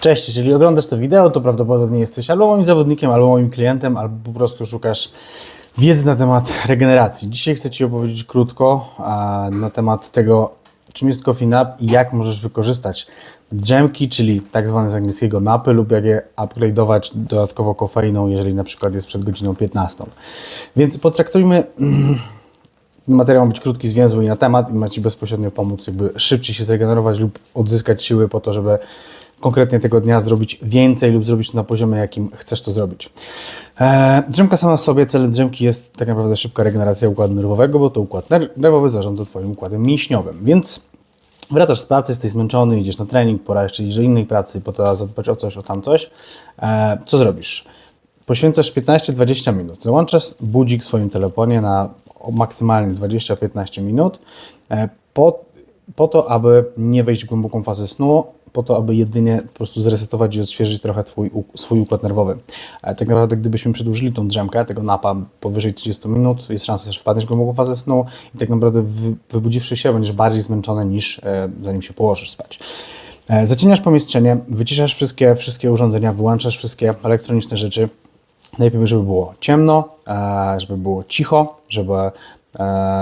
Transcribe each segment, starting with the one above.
Cześć, jeżeli oglądasz to wideo, to prawdopodobnie jesteś albo moim zawodnikiem, albo moim klientem, albo po prostu szukasz wiedzy na temat regeneracji. Dzisiaj chcę Ci opowiedzieć krótko na temat tego, czym jest Coffee Nap i jak możesz wykorzystać drzemki, czyli tak zwane z angielskiego napy lub jak je upgrade'ować dodatkowo kofeiną, jeżeli na przykład jest przed godziną 15. Więc potraktujmy Materiał ma być krótki, zwięzły i na temat i ma Ci bezpośrednio pomóc jakby szybciej się zregenerować lub odzyskać siły po to, żeby konkretnie tego dnia zrobić więcej lub zrobić to na poziomie, jakim chcesz to zrobić. Eee, drzemka sama w sobie, celem drzemki jest tak naprawdę szybka regeneracja układu nerwowego, bo to układ ner- nerwowy zarządza Twoim układem mięśniowym, więc wracasz z pracy, jesteś zmęczony, idziesz na trening, pora jeszcze iść do innej pracy, po to zadbać o coś, o tamtoś. Eee, co zrobisz? Poświęcasz 15-20 minut. Załączasz budzik w swoim telefonie na maksymalnie 20-15 minut e, po, po to, aby nie wejść w głęboką fazę snu, po to, aby jedynie po prostu zresetować i odświeżyć trochę twój, swój układ nerwowy. E, Tak naprawdę, gdybyśmy przedłużyli tą drzemkę, tego napa powyżej 30 minut, jest szansa, że wpadniesz w głęboką fazę snu i tak naprawdę wy, wybudziwszy się, będziesz bardziej zmęczony niż e, zanim się położysz spać. E, Zacieniasz pomieszczenie, wyciszasz wszystkie, wszystkie urządzenia, wyłączasz wszystkie elektroniczne rzeczy, Najlepiej, żeby było ciemno, żeby było cicho, żeby,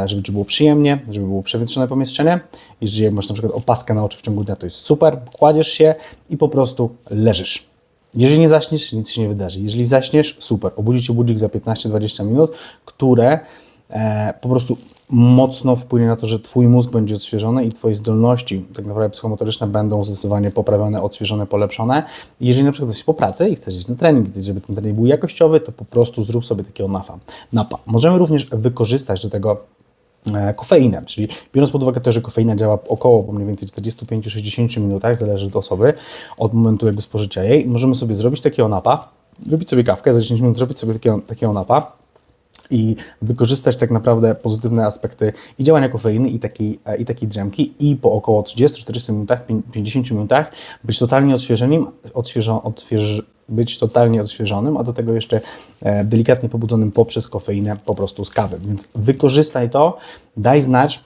żeby ci było przyjemnie, żeby było przewietrzone pomieszczenie. Jeżeli masz na przykład opaskę na oczy w ciągu dnia, to jest super. Kładziesz się i po prostu leżysz. Jeżeli nie zaśniesz, nic się nie wydarzy. Jeżeli zaśniesz, super. Obudzi cię budzik za 15-20 minut, które e, po prostu mocno wpłynie na to, że Twój mózg będzie odświeżony i Twoje zdolności, tak naprawdę psychomotoryczne, będą zdecydowanie poprawione, odświeżone, polepszone. Jeżeli na przykład jesteś po pracy i chcesz iść na trening, żeby ten trening był jakościowy, to po prostu zrób sobie takiego napa. napa. Możemy również wykorzystać do tego e, kofeinę, czyli biorąc pod uwagę to, że kofeina działa około mniej więcej 45-60 minutach, zależy od osoby, od momentu jakby spożycia jej, możemy sobie zrobić takiego napa, wypić sobie kawkę, za 10 minut zrobić sobie takiego, takiego napa, i wykorzystać tak naprawdę pozytywne aspekty i działania kofeiny i takiej, i takiej drzemki i po około 30-40 minutach, pię- 50 minutach być totalnie odświeżonym, odświeżo, odśwież, być totalnie odświeżonym, a do tego jeszcze e, delikatnie pobudzonym poprzez kofeinę po prostu z kawy. Więc wykorzystaj to, daj znać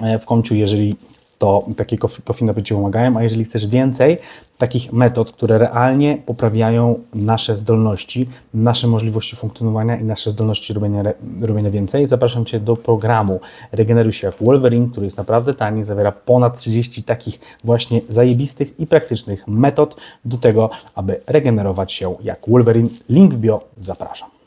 e, w końcu, jeżeli to takie kof- kofeiny Ci pomagają, a jeżeli chcesz więcej takich metod, które realnie poprawiają nasze zdolności, nasze możliwości funkcjonowania i nasze zdolności robienia, robienia więcej, zapraszam Cię do programu Regeneruj się jak Wolverine, który jest naprawdę tani, zawiera ponad 30 takich właśnie zajebistych i praktycznych metod do tego, aby regenerować się jak Wolverine. Link w bio, zapraszam.